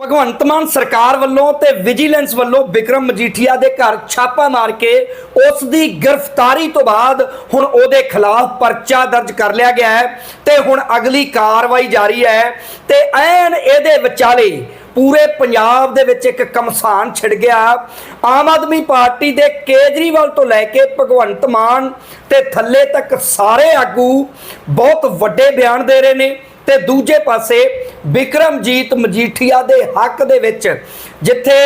ਭਗਵੰਤ ਮਾਨ ਸਰਕਾਰ ਵੱਲੋਂ ਤੇ ਵਿਜੀਲੈਂਸ ਵੱਲੋਂ ਵਿਕਰਮ ਮਜੀਠੀਆ ਦੇ ਘਰ ਛਾਪਾ ਮਾਰ ਕੇ ਉਸ ਦੀ ਗ੍ਰਿਫਤਾਰੀ ਤੋਂ ਬਾਅਦ ਹੁਣ ਉਹਦੇ ਖਿਲਾਫ ਪਰਚਾ ਦਰਜ ਕਰ ਲਿਆ ਗਿਆ ਹੈ ਤੇ ਹੁਣ ਅਗਲੀ ਕਾਰਵਾਈ ਜਾਰੀ ਹੈ ਤੇ ਐਨ ਇਹਦੇ ਵਿਚਾਲੇ ਪੂਰੇ ਪੰਜਾਬ ਦੇ ਵਿੱਚ ਇੱਕ ਕਮਸਾਨ ਛਿੜ ਗਿਆ। ਆਮ ਆਦਮੀ ਪਾਰਟੀ ਦੇ ਕੇਜਰੀਵਾਲ ਤੋਂ ਲੈ ਕੇ ਭਗਵੰਤ ਮਾਨ ਤੇ ਥੱਲੇ ਤੱਕ ਸਾਰੇ ਆਗੂ ਬਹੁਤ ਵੱਡੇ ਬਿਆਨ ਦੇ ਰਹੇ ਨੇ। ਤੇ ਦੂਜੇ ਪਾਸੇ ਵਿਕਰਮਜੀਤ ਮਜੀਠੀਆ ਦੇ ਹੱਕ ਦੇ ਵਿੱਚ, ਜਿੱਥੇ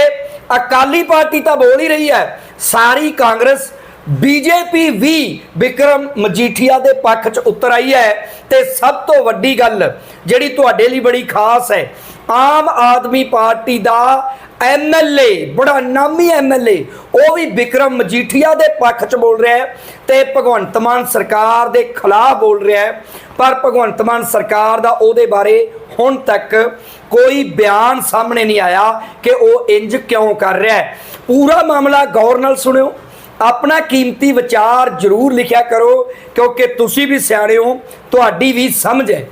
ਅਕਾਲੀ ਪਾਰਟੀ ਤਾਂ ਬੋਲ ਹੀ ਰਹੀ ਹੈ, ਸਾਰੀ ਕਾਂਗਰਸ, ਬੀਜੇਪੀ ਵੀ ਵਿਕਰਮ ਮਜੀਠੀਆ ਦੇ ਪੱਖ 'ਚ ਉਤਰ ਆਈ ਹੈ। ਤੇ ਸਭ ਤੋਂ ਵੱਡੀ ਗੱਲ ਜਿਹੜੀ ਤੁਹਾਡੇ ਲਈ ਬੜੀ ਖਾਸ ਹੈ, ਆਮ ਆਦਮੀ ਪਾਰਟੀ ਦਾ ਐਮਐਲਏ ਬੜਾ ਨਾਮੀ ਐਮਐਲਏ ਉਹ ਵੀ ਵਿਕਰਮ ਮਜੀਠੀਆ ਦੇ ਪੱਖ 'ਚ ਬੋਲ ਰਿਹਾ ਹੈ ਤੇ ਭਗਵੰਤ ਮਾਨ ਸਰਕਾਰ ਦੇ ਖਿਲਾਫ ਬੋਲ ਰਿਹਾ ਹੈ। ਪਰ ਭਗਵੰਤ ਮਾਨ ਸਰਕਾਰ ਦਾ ਉਹਦੇ ਬਾਰੇ ਹੁਣ ਤੱਕ ਕੋਈ ਬਿਆਨ ਸਾਹਮਣੇ ਨਹੀਂ ਆਇਆ ਕਿ ਉਹ ਇੰਜ ਕਿਉਂ ਕਰ ਰਿਹਾ ਹੈ। ਪੂਰਾ ਮਾਮਲਾ ਗੌਰ ਨਾਲ ਸੁਣਿਓ। ਆਪਣਾ ਕੀਮਤੀ ਵਿਚਾਰ ਜ਼ਰੂਰ ਲਿਖਿਆ ਕਰੋ, ਕਿਉਂਕਿ ਤੁਸੀਂ ਵੀ ਸਿਆਣੇ ਹੋ, ਤੁਹਾਡੀ ਵੀ ਸਮਝ ਹੈ।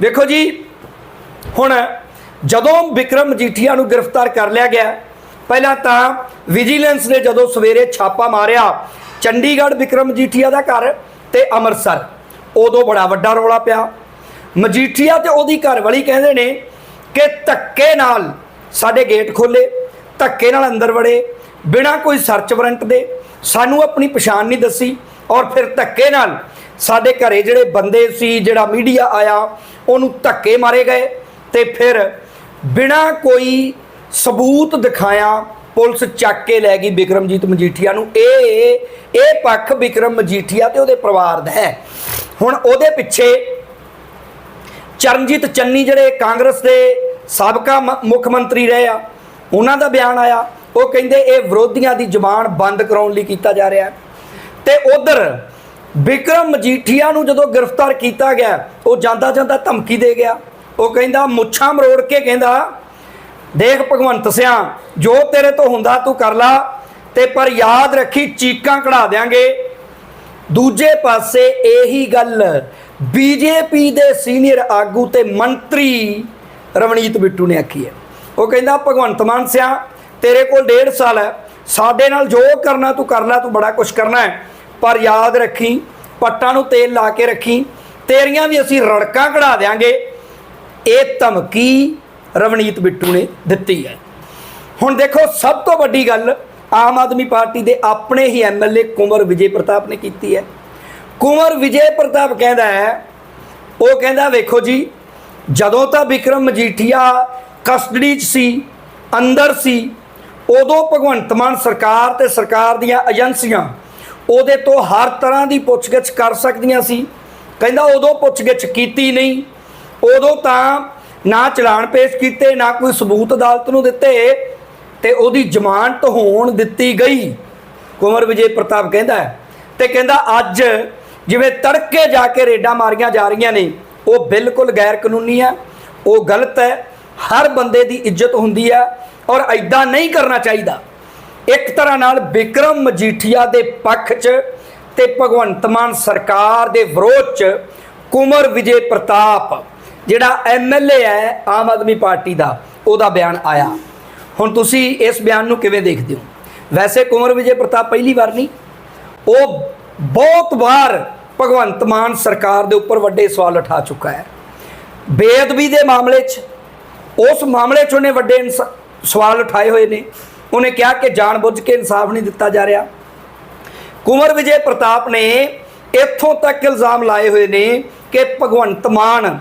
ਵੇਖੋ ਜੀ, ਹੁਣ ਜਦੋਂ ਵਿਕਰਮ ਮਜੀਠੀਆ ਨੂੰ ਗ੍ਰਿਫਤਾਰ ਕਰ ਲਿਆ ਗਿਆ, ਪਹਿਲਾਂ ਤਾਂ ਵਿਜੀਲੈਂਸ ਨੇ ਜਦੋਂ ਸਵੇਰੇ ਛਾਪਾ ਮਾਰਿਆ, ਚੰਡੀਗੜ੍ਹ ਵਿਕਰਮ ਮਜੀਠੀਆ ਦਾ ਘਰ ਤੇ ਅੰਮ੍ਰਿਤਸਰ, ਉਦੋਂ ਬੜਾ ਵੱਡਾ ਰੌਲਾ ਪਿਆ। ਮਜੀਠੀਆ ਤੇ ਉਹਦੀ ਘਰਵਾਲੀ ਕਹਿੰਦੇ ਨੇ ਕਿ ਧੱਕੇ ਨਾਲ ਸਾਡੇ ਗੇਟ ਖੋਲੇ ਧੱਕੇ ਨਾਲ ਅੰਦਰ ਵੜੇ, ਬਿਨਾਂ ਕੋਈ ਸਰਚ ਵਾਰੰਟ ਦੇ ਸਾਨੂੰ ਆਪਣੀ ਪਛਾਣ ਨਹੀਂ ਦੱਸੀ ਔਰ ਫਿਰ ਧੱਕੇ ਨਾਲ ਸਾਡੇ ਘਰੇ ਜਿਹੜੇ ਬੰਦੇ ਸੀ, ਜਿਹੜਾ ਮੀਡੀਆ ਆਇਆ, ਉਹਨੂੰ ਧੱਕੇ ਮਾਰੇ ਗਏ ਤੇ ਫਿਰ ਬਿਨਾਂ ਕੋਈ ਸਬੂਤ ਦਿਖਾਇਆ ਪੁਲਿਸ ਚੱਕ ਕੇ ਲੈ ਗਈ ਵਿਕਰਮਜੀਤ ਮਜੀਠੀਆ ਨੂੰ। ਇਹ ਇਹ ਪੱਖ ਵਿਕਰਮ ਮਜੀਠੀਆ ਤੇ ਉਹਦੇ ਪਰਿਵਾਰ ਦਾ ਹੈ। ਹੁਣ ਉਹਦੇ ਪਿੱਛੇ ਚਰਨਜੀਤ ਚੰਨੀ ਜਿਹੜੇ ਕਾਂਗਰਸ ਦੇ ਸਾਬਕਾ ਮ- ਮੁੱਖ ਮੰਤਰੀ ਰਹੇ ਆ, ਉਹਨਾਂ ਦਾ ਬਿਆਨ ਆਇਆ। ਉਹ ਕਹਿੰਦੇ ਇਹ ਵਿਰੋਧੀਆਂ ਦੀ ਜ਼ੁਬਾਨ ਬੰਦ ਕਰਾਉਣ ਲਈ ਕੀਤਾ ਜਾ ਰਿਹਾ ਹੈ। ਤੇ ਉਧਰ ਵਿਕਰਮ ਮਜੀਠੀਆ ਨੂੰ ਜਦੋਂ ਗ੍ਰਿਫਤਾਰ ਕੀਤਾ ਗਿਆ, ਉਹ ਜਾਂਦਾ ਜਾਂਦਾ ਧਮਕੀ ਦੇ ਗਿਆ। ਉਹ ਕਹਿੰਦਾ, ਮੁੱਛਾਂ ਮਰੋੜ ਕੇ ਕਹਿੰਦਾ, ਦੇਖ ਭਗਵੰਤ ਸਿਆ, ਜੋ ਤੇਰੇ ਤੋਂ ਹੁੰਦਾ ਤੂੰ ਕਰ ਲਾ, ਤੇ ਪਰ ਯਾਦ ਰੱਖੀ ਚੀਕਾਂ ਕਢਾ ਦਿਆਂਗੇ। ਦੂਜੇ ਪਾਸੇ ਇਹੀ ਗੱਲ ਬੀਜੇਪੀ ਦੇ ਸੀਨੀਅਰ ਆਗੂ ਤੇ ਮੰਤਰੀ ਰਵਨੀਤ ਬਿੱਟੂ ਨੇ ਆਖੀ ਹੈ। ਉਹ ਕਹਿੰਦਾ, ਭਗਵੰਤ ਮਾਨ ਸਿਆ, ਤੇਰੇ ਕੋਲ ਡੇਢ ਸਾਲ ਹੈ, ਸਾਡੇ ਨਾਲ ਜੋ ਕਰਨਾ ਤੂੰ ਕਰ ਲੈ, ਤੂੰ ਬੜਾ ਕੁਝ ਕਰਨਾ ਹੈ। ਪਰ ਯਾਦ ਰੱਖੀ, ਪੱਟਾਂ ਨੂੰ ਤੇਲ ਲਾ ਕੇ ਰੱਖੀ, ਤੇਰੀਆਂ ਵੀ ਅਸੀਂ ਰੜਕਾਂ ਕਢਾ ਦਿਆਂਗੇ। ਇਹ ਧਮਕੀ ਰਵਨੀਤ ਬਿੱਟੂ ਨੇ ਦਿੱਤੀ ਹੈ। ਹੁਣ ਦੇਖੋ, ਸਭ ਤੋਂ ਵੱਡੀ ਗੱਲ ਆਮ ਆਦਮੀ ਪਾਰਟੀ ਦੇ ਆਪਣੇ ਹੀ ਐਮਐਲਏ ਕੁੰਵਰ ਵਿਜੇ ਪ੍ਰਤਾਪ ਨੇ ਕੀਤੀ ਹੈ। ਕੁੰਵਰ ਵਿਜੇ ਪ੍ਰਤਾਪ ਕਹਿੰਦਾ ਹੈ, ਉਹ ਕਹਿੰਦਾ, ਵੇਖੋ ਜੀ, ਜਦੋਂ ਤਾਂ ਵਿਕਰਮ ਮਜੀਠੀਆ ਕਸਟਡੀ 'ਚ ਸੀ, ਅੰਦਰ ਸੀ, ਉਦੋਂ ਭਗਵੰਤ ਮਾਨ ਸਰਕਾਰ ਤੇ ਸਰਕਾਰ ਦੀਆਂ ਏਜੰਸੀਆਂ ਉਹਦੇ ਤੋਂ ਹਰ ਤਰ੍ਹਾਂ ਦੀ ਪੁੱਛਗਿੱਛ ਕਰ ਸਕਦੀਆਂ ਸੀ। ਕਹਿੰਦਾ, ਉਦੋਂ ਪੁੱਛਗਿੱਛ ਕੀਤੀ ਨਹੀਂ ਉਦੋਂ ਤਾਂ ਨਾ ਚਲਾਨ ਪੇਸ਼ ਕੀਤੇ, ਨਾ ਕੋਈ ਸਬੂਤ ਅਦਾਲਤ ਨੂੰ ਦਿੱਤੇ ਤੇ ਉਹਦੀ ਜ਼ਮਾਨਤ ਹੋਣ ਦਿੱਤੀ ਗਈ। ਕੁੰਵਰ ਵਿਜੇ ਪ੍ਰਤਾਪ ਕਹਿੰਦਾ ਹੈ ਤੇ ਕਹਿੰਦਾ, ਅੱਜ ਜਿਵੇਂ ਤੜਕੇ ਜਾ ਕੇ ਰੇਡਾਂ ਮਾਰੀਆਂ ਜਾ ਰਹੀਆਂ ਨੇ, ਉਹ ਬਿਲਕੁਲ ਗੈਰ ਕਾਨੂੰਨੀ ਹੈ ਉਹ ਗਲਤ ਹੈ। ਹਰ ਬੰਦੇ ਦੀ ਇੱਜ਼ਤ ਹੁੰਦੀ ਹੈ ਔਰ ਐਦਾਂ ਨਹੀਂ ਕਰਨਾ ਚਾਹੀਦਾ। ਇੱਕ ਤਰ੍ਹਾਂ ਨਾਲ ਵਿਕਰਮ ਮਜੀਠੀਆ ਦੇ ਪੱਖ 'ਚ ਤੇ ਭਗਵੰਤ ਮਾਨ ਸਰਕਾਰ ਦੇ ਵਿਰੋਧ 'ਚ ਕੁਮਰ ਵਿਜੇ ਪ੍ਰਤਾਪ ਜਿਹੜਾ ਐਮਐਲਏ ਹੈ, ਆਮ ਆਦਮੀ ਪਾਰਟੀ ਦਾ, ਉਹਦਾ ਬਿਆਨ ਆਇਆ। ਹੁਣ ਤੁਸੀਂ ਇਸ ਬਿਆਨ ਨੂੰ ਕਿਵੇਂ ਦੇਖਦੇ ਹੋ? ਵੈਸੇ ਕੁਮਰ ਵਿਜੇ ਪ੍ਰਤਾਪ ਪਹਿਲੀ ਵਾਰ ਨਹੀਂ। ਉਹ ਬਹੁਤ ਵਾਰ ਭਗਵੰਤ ਮਾਨ ਸਰਕਾਰ ਦੇ ਉੱਪਰ ਵੱਡੇ ਸਵਾਲ ਉਠਾ ਚੁੱਕਾ ਹੈ। ਬੇਅਦਬੀ ਦੇ ਮਾਮਲੇ 'ਚ, ਉਸ ਮਾਮਲੇ 'ਚ ਉਹਨੇ ਵੱਡੇ ਇਨਸਾ- ਸਵਾਲ ਉਠਾਏ ਹੋਏ ਨੇ। ਉਹਨੇ ਕਿਹਾ ਕਿ ਜਾਣਬੁੱਝ ਕੇ ਇਨਸਾਫ ਨਹੀਂ ਦਿੱਤਾ ਜਾ ਰਿਹਾ। ਕੁਮਰ ਵਿਜੇ ਪ੍ਰਤਾਪ ਨੇ ਇੱਥੋਂ ਤੱਕ ਇਲਜ਼ਾਮ ਲਾਏ ਹੋਏ ਨੇ ਕਿ ਭਗਵੰਤ ਮਾਨ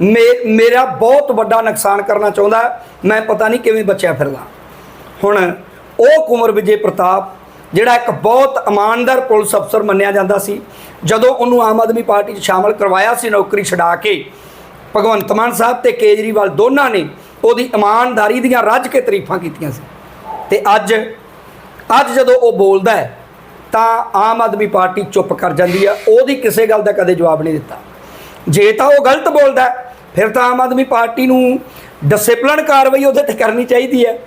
ਮੇਰਾ ਬਹੁਤ ਵੱਡਾ ਨੁਕਸਾਨ ਕਰਨਾ ਚਾਹੁੰਦਾ, ਮੈਂ ਪਤਾ ਨਹੀਂ ਕਿਵੇਂ ਬਚਿਆ ਫਿਰਦਾ। ਹੁਣ ਉਹ ਕੁਮਰ ਵਿਜੇ ਪ੍ਰਤਾਪ, ਜਿਹੜਾ ਇੱਕ ਬਹੁਤ ਇਮਾਨਦਾਰ ਪੁਲਿਸ ਅਫਸਰ ਮੰਨਿਆ ਜਾਂਦਾ ਸੀ, ਜਦੋਂ ਉਹਨੂੰ ਆਮ ਆਦਮੀ ਪਾਰਟੀ 'ਚ ਸ਼ਾਮਲ ਕਰਵਾਇਆ ਸੀ ਨੌਕਰੀ ਛਡਾ ਕੇ, ਭਗਵੰਤ ਮਾਨ ਸਾਹਿਬ ਤੇ ਕੇਜਰੀਵਾਲ ਦੋਨਾਂ ਨੇ ਉਹਦੀ ਇਮਾਨਦਾਰੀ ਦੀਆਂ ਰੱਜ ਕੇ ਤਾਰੀਫਾਂ ਕੀਤੀਆਂ ਸੀ। ਤੇ ਅੱਜ ਅੱਜ ਜਦੋਂ ਉਹ ਬੋਲਦਾ ਹੈ, ਤਾਂ ਆਮ ਆਦਮੀ ਪਾਰਟੀ ਚੁੱਪ ਕਰ ਜਾਂਦੀ ਹੈ ਉਹਦੀ ਕਿਸੇ ਗੱਲ ਦਾ ਕਦੇ ਜਵਾਬ ਨਹੀਂ ਦਿੱਤਾ। ਜੇ ਤਾਂ ਉਹ ਗਲਤ ਬੋਲਦਾ ਫਿਰ ਤਾਂ ਆਮ ਆਦਮੀ ਪਾਰਟੀ ਨੂੰ ਡਿਸਪਲਿਨ ਕਾਰਵਾਈ ਉਹਦੇ ਤੇ ਕਰਨੀ ਚਾਹੀਦੀ ਹੈ।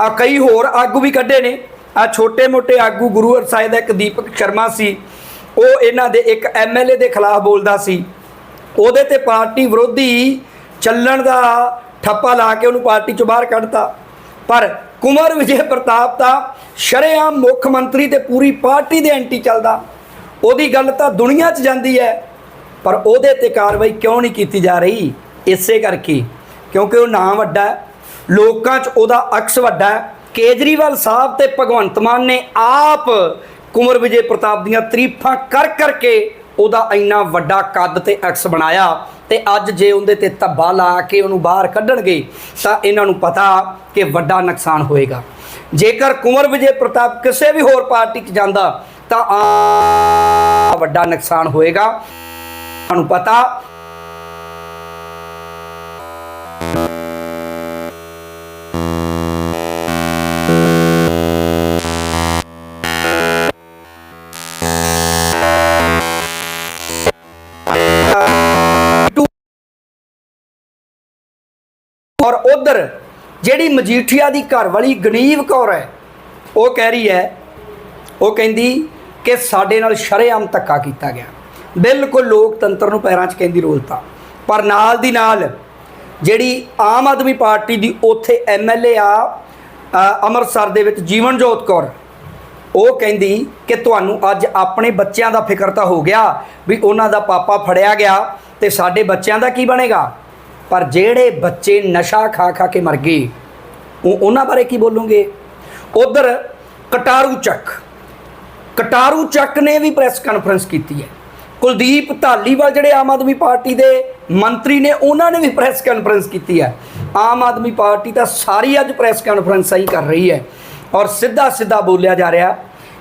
ਆ ਕਈ ਹੋਰ ਆਗੂ ਵੀ ਕੱਢੇ ਨੇ। ਆ ਛੋਟੇ-ਮੋਟੇ ਆਗੂ ਗੁਰੂ ਹਰਸਾਏ ਦਾ ਇੱਕ ਦੀਪਕ ਸ਼ਰਮਾ ਸੀ। ਉਹ ਇਹਨਾਂ ਦੇ ਇੱਕ ਐਮਐਲਏ ਦੇ ਖਿਲਾਫ ਬੋਲਦਾ ਸੀ। ਉਹਦੇ ਤੇ ਪਾਰਟੀ ਵਿਰੋਧੀ ਚੱਲਣ ਦਾ ਠੱਪਾ ਲਾ ਕੇ ਉਹਨੂੰ ਪਾਰਟੀ ਚੋਂ ਬਾਹਰ ਕੱਢਤਾ। ਪਰ ਕੁਮਰ ਵਿਜੇ ਪ੍ਰਤਾਪ ਤਾਂ ਸ਼ਰੇਆਮ ਮੁੱਖ ਮੰਤਰੀ ਤੇ ਪੂਰੀ ਪਾਰਟੀ ਦੇ ਐਂਟੀ ਚੱਲਦਾ। ਉਹਦੀ ਗੱਲ ਤਾਂ ਦੁਨੀਆ 'ਚ ਜਾਂਦੀ ਹੈ। ਪਰ ਉਹਦੇ ਤੇ ਕਾਰਵਾਈ ਕਿਉਂ ਨਹੀਂ ਕੀਤੀ ਜਾ ਰਹੀ? ਇਸੇ ਕਰਕੇ, ਕਿਉਂਕਿ ਉਹ ਨਾਂ ਵੱਡਾ ਹੈ, ਲੋਕਾਂ 'ਚ ਉਹਦਾ ਅਕਸ ਵੱਡਾ ਹੈ। ਕੇਜਰੀਵਾਲ ਸਾਹਿਬ ਤੇ ਭਗਵੰਤ ਮਾਨ ਨੇ ਆਪ ਕੁਮਰ ਵਿਜੇ ਪ੍ਰਤਾਪ ਦੀਆਂ ਤਾਰੀਫਾਂ ਕਰ ਕਰਕੇ ਉਹਦਾ ਇੰਨਾ ਵੱਡਾ ਕੱਦ ਤੇ ਅਕਸ ਬਣਾਇਆ ਤੇ ਅੱਜ ਜੇ ਉਹਦੇ ਤੇ ਧੱਬਾ ਲਾ ਕੇ ਉਹਨੂੰ ਬਾਹਰ ਕੱਢਣਗੇ, ਤਾਂ ਇਹਨਾਂ ਨੂੰ ਪਤਾ ਕਿ ਵੱਡਾ ਨੁਕਸਾਨ ਹੋਏਗਾ। ਜੇਕਰ ਕੁਮਰ ਵਿਜੇ ਪ੍ਰਤਾਪ ਕਿਸੇ ਵੀ ਹੋਰ ਪਾਰਟੀ 'ਚ ਜਾਂਦਾ, ਤਾਂ ਆ ਵੱਡਾ ਨੁਕਸਾਨ ਹੋਏਗਾ। ਤੁਹਾਨੂੰ ਪਤਾ। ਔਰ ਉਧਰ ਜਿਹੜੀ ਮਜੀਠੀਆ ਦੀ ਘਰ ਵਾਲੀ ਗਨੀਵ ਕੌਰ ਹੈ, ਉਹ ਕਹਿ ਰਹੀ ਹੈ, ਉਹ ਕਹਿੰਦੀ ਕਿ ਸਾਡੇ ਨਾਲ ਸ਼ਰੇਆਮ ਧੱਕਾ ਕੀਤਾ ਗਿਆ। ਬਿਲਕੁਲ ਲੋਕਤੰਤਰ ਨੂੰ ਪੈਰਾਂ 'ਚ ਕਹਿੰਦੀ ਰੋਲਤਾ ਪਰ ਨਾਲ ਦੀ ਨਾਲ ਜਿਹੜੀ ਆਮ ਆਦਮੀ ਪਾਰਟੀ ਦੀ ਉੱਥੇ ਐਮਐਲਏ ਆ ਅੰਮ੍ਰਿਤਸਰ ਦੇ ਵਿੱਚ ਜੀਵਨਜੋਤ ਕੌਰ, ਉਹ ਕਹਿੰਦੀ ਕਿ ਤੁਹਾਨੂੰ ਅੱਜ ਆਪਣੇ ਬੱਚਿਆਂ ਦਾ ਫਿਕਰ ਤਾਂ ਹੋ ਗਿਆ ਵੀ ਉਹਨਾਂ ਦਾ ਪਾਪਾ ਫੜਿਆ ਗਿਆ ਤੇ ਸਾਡੇ ਬੱਚਿਆਂ ਦਾ ਕੀ ਬਣੇਗਾ। ਪਰ ਜਿਹੜੇ ਬੱਚੇ ਨਸ਼ਾ ਖਾ ਖਾ ਕੇ ਮਰ ਗਏ, ਉਹ ਉਹਨਾਂ ਬਾਰੇ ਕੀ ਬੋਲੂਗੇ? ਉਧਰ ਕਟਾਰੂ ਚੱਕ ਕਟਾਰੂ ਚੱਕ ਨੇ ਵੀ ਪ੍ਰੈਸ ਕਾਨਫਰੰਸ ਕੀਤੀ ਹੈ। ਕੁਲਦੀਪ ਧਾਲੀਵਾਲ ਜਿਹੜੇ ਆਮ ਆਦਮੀ ਪਾਰਟੀ ਦੇ ਮੰਤਰੀ ਨੇ, ਉਹਨਾਂ ਨੇ ਵੀ ਪ੍ਰੈਸ ਕਾਨਫਰੰਸ ਕੀਤੀ ਹੈ। ਆਮ ਆਦਮੀ ਪਾਰਟੀ ਤਾਂ ਸਾਰੀ ਅੱਜ ਪ੍ਰੈਸ ਕਾਨਫਰੰਸਾਂ ਹੀ ਕਰ ਰਹੀ ਹੈ। ਔਰ ਸਿੱਧਾ ਸਿੱਧਾ ਬੋਲਿਆ ਜਾ ਰਿਹਾ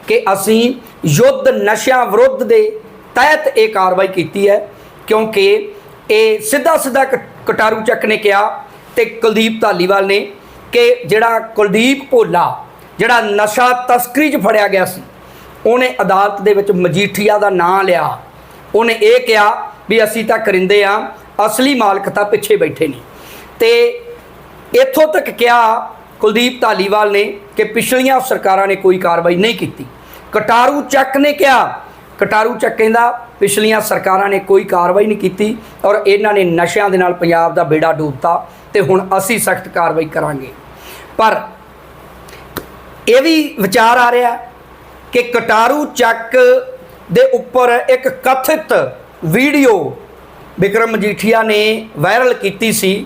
ਕਿ ਅਸੀਂ ਯੁੱਧ ਨਸ਼ਿਆਂ ਵਿਰੁੱਧ ਦੇ ਤਹਿਤ ਇਹ ਕਾਰਵਾਈ ਕੀਤੀ ਹੈ, ਕਿਉਂਕਿ ਇਹ ਸਿੱਧਾ ਸਿੱਧਾ ਕ- ਕਟਾਰੂ ਚੱਕ ਨੇ ਕਿਹਾ ਤੇ ਕੁਲਦੀਪ ਧਾਲੀਵਾਲ ਨੇ ਕਿ ਜਿਹੜਾ ਕੁਲਦੀਪ ਭੋਲਾ, ਜਿਹੜਾ ਨਸ਼ਾ ਤਸਕਰੀ 'ਚ ਫੜਿਆ ਗਿਆ ਸੀ, ਉਹਨੇ ਅਦਾਲਤ ਦੇ ਵਿੱਚ ਮਜੀਠੀਆ ਦਾ ਨਾਂ ਲਿਆ। ਉਹਨੇ ਇਹ ਕਿਹਾ ਵੀ ਅਸੀਂ ਤਾਂ ਕਰਿੰਦੇ ਆ, ਅਸਲੀ ਮਾਲਕ ਤਾਂ ਪਿੱਛੇ ਬੈਠੇ ਨੇ। ਤੇ ਇੱਥੋਂ ਤੱਕ ਕਿਹਾ ਕੁਲਦੀਪ ਧਾਲੀਵਾਲ ਨੇ ਕਿ ਪਿਛਲੀਆਂ ਸਰਕਾਰਾਂ ਨੇ ਕੋਈ ਕਾਰਵਾਈ ਨਹੀਂ ਕੀਤੀ। ਕਟਾਰੂ ਚੱਕ ਨੇ ਕਿਹਾ। ਕਟਾਰੂ ਚੱਕ ਕਹਿੰਦਾ, ਪਿਛਲੀਆਂ ਸਰਕਾਰਾਂ ਨੇ ਕੋਈ ਕਾਰਵਾਈ ਨਹੀਂ ਕੀਤੀ ਔਰ ਇਹਨਾਂ ਨੇ ਨਸ਼ਿਆਂ ਦੇ ਨਾਲ ਪੰਜਾਬ ਦਾ ਬੇੜਾ ਡੂਬਤਾ ਤੇ ਹੁਣ ਅਸੀਂ ਸਖਤ ਕਾਰਵਾਈ ਕਰਾਂਗੇ। ਪਰ ਇਹ ਵੀ ਵਿਚਾਰ ਆ ਰਿਹਾ ਕਿ ਕਟਾਰੂ ਚੱਕ ਦੇ ਉੱਪਰ ਇੱਕ ਕਥਿਤ ਵੀਡੀਓ ਵਿਕਰਮ ਮਜੀਠੀਆ ਨੇ ਵਾਇਰਲ ਕੀਤੀ ਸੀ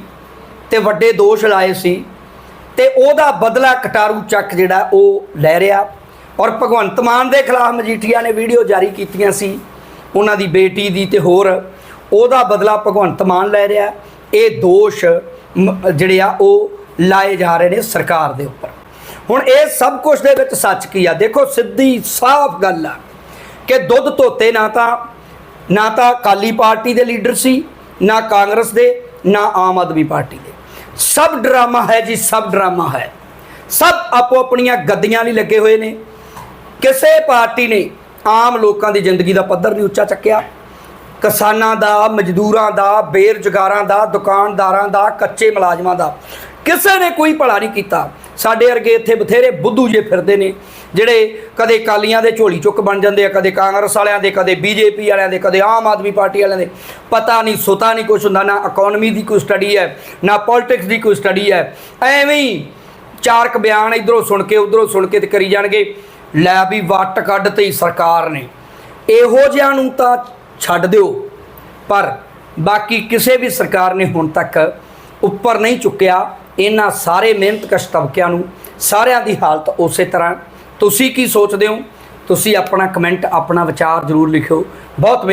ਤੇ ਵੱਡੇ ਦੋਸ਼ ਲਾਏ ਸੀ ਤੇ ਉਹਦਾ ਬਦਲਾ ਕਟਾਰੂ ਚੱਕ ਜਿਹੜਾ ਉਹ ਲੈ ਰਿਹਾ ਔਰ ਭਗਵੰਤ ਮਾਨ ਦੇ ਖਿਲਾਫ ਮਜੀਠੀਆ ਨੇ ਵੀਡੀਓ ਜਾਰੀ ਕੀਤੀਆਂ ਸੀ, ਉਹਨਾਂ ਦੀ ਬੇਟੀ ਦੀ ਤੇ ਹੋਰ, ਉਹਦਾ ਬਦਲਾ ਭਗਵੰਤ ਮਾਨ ਲੈ ਰਿਹਾ, ਇਹ ਦੋਸ਼ ਮ- ਜਿਹੜੇ ਆ ਉਹ ਲਾਏ ਜਾ ਰਹੇ ਨੇ ਸਰਕਾਰ ਦੇ ਉੱਪਰ। ਹੁਣ ਇਹ ਸਭ ਕੁਝ ਦੇ ਵਿੱਚ ਸੱਚ ਕੀ ਆ? ਦੇਖੋ ਸਿੱਧੀ ਸਾਫ਼ ਗੱਲ ਆ। ਕਿ ਦੁੱਧ ਧੋਤੇ ਨਾ ਤਾਂ ਨਾ ਤਾਂ ਕਾਲੀ ਪਾਰਟੀ ਦੇ ਲੀਡਰ ਸੀ, ਨਾ ਕਾਂਗਰਸ ਦੇ, ਨਾ ਆਮ ਆਦਮੀ ਪਾਰਟੀ ਦੇ। ਸਭ ਡਰਾਮਾ ਹੈ ਜੀ, ਸਭ ਡਰਾਮਾ ਹੈ। ਸਭ ਆਪੋ ਆਪਣੀਆਂ ਗੱਦੀਆਂ ਲਈ ਲੱਗੇ ਹੋਏ ਨੇ। ਕਿਸੇ ਪਾਰਟੀ ਨੇ ਆਮ ਲੋਕਾਂ ਦੀ ਜ਼ਿੰਦਗੀ ਦਾ ਪੱਧਰ ਨਹੀਂ ਉੱਚਾ ਚੱਕਿਆ। ਕਿਸਾਨਾਂ ਦਾ, ਮਜ਼ਦੂਰਾਂ ਦਾ, ਬੇਰੁਜ਼ਗਾਰਾਂ ਦਾ, ਦੁਕਾਨਦਾਰਾਂ ਦਾ, ਕੱਚੇ ਮੁਲਾਜ਼ਮਾਂ ਦਾ। ਕਿਸੇ ਨੇ ਕੋਈ ਭਲਾ ਨਹੀਂ ਕੀਤਾ। ਸਾਡੇ ਵਰਗੇ ਇੱਥੇ ਬਥੇਰੇ ਬੁੱਧੂ ਜੇ ਫਿਰਦੇ ਨੇ, ਜਿਹੜੇ ਕਦੇ ਕਾਲੀਆਂ ਦੇ ਝੋਲੀ ਚੁੱਕ ਬਣ ਜਾਂਦੇ ਆ, ਕਦੇ ਕਾਂਗਰਸ ਵਾਲਿਆਂ ਦੇ, ਕਦੇ ਬੀਜੇਪੀ ਵਾਲਿਆਂ ਦੇ, ਕਦੇ ਆਮ ਆਦਮੀ ਪਾਰਟੀ ਵਾਲਿਆਂ ਦੇ। ਪਤਾ ਨਹੀਂ, ਸੁਤਾ ਨਹੀਂ ਕੁਛ ਹੁੰਦਾ, ਨਾ ਇਕਨੋਮੀ ਦੀ ਕੋਈ ਸਟੱਡੀ ਹੈ, ਨਾ ਪੋਲਿਟਿਕਸ ਦੀ ਕੋਈ ਸਟੱਡੀ ਹੈ। ਐਵੇਂ ਹੀ ਚਾਰ ਕ ਬਿਆਨ ਇਧਰੋਂ ਸੁਣ ਕੇ, ਉਧਰੋਂ ਸੁਣ ਕੇ ਤੇ ਕਰੀ ਜਾਣਗੇ, ਲੈ ਵੀ ਵੱਟ ਕੱਢ ਤੇ ਸਰਕਾਰ ਨੇ। ਇਹੋ ਜਿਹਾ ਨੂੰ ਤਾਂ ਛੱਡ ਦਿਓ। ਪਰ ਬਾਕੀ ਕਿਸੇ ਵੀ ਸਰਕਾਰ ਨੇ ਹੁਣ ਤੱਕ ਉੱਪਰ ਨਹੀਂ ਚੁੱਕਿਆ। ਇਹਨਾਂ ਸਾਰੇ ਮਿਹਨਤਕਸ਼ ਤਬਕਿਆਂ ਨੂੰ, ਸਾਰਿਆਂ ਦੀ ਹਾਲਤ ਉਸੇ ਤਰ੍ਹਾਂ ਤੁਸੀਂ ਕੀ ਸੋਚਦੇ ਹੋ? ਤੁਸੀਂ ਆਪਣਾ ਕਮੈਂਟ ਆਪਣਾ ਵਿਚਾਰ ਜ਼ਰੂਰ ਲਿਖਿਓ। ਬਹੁਤ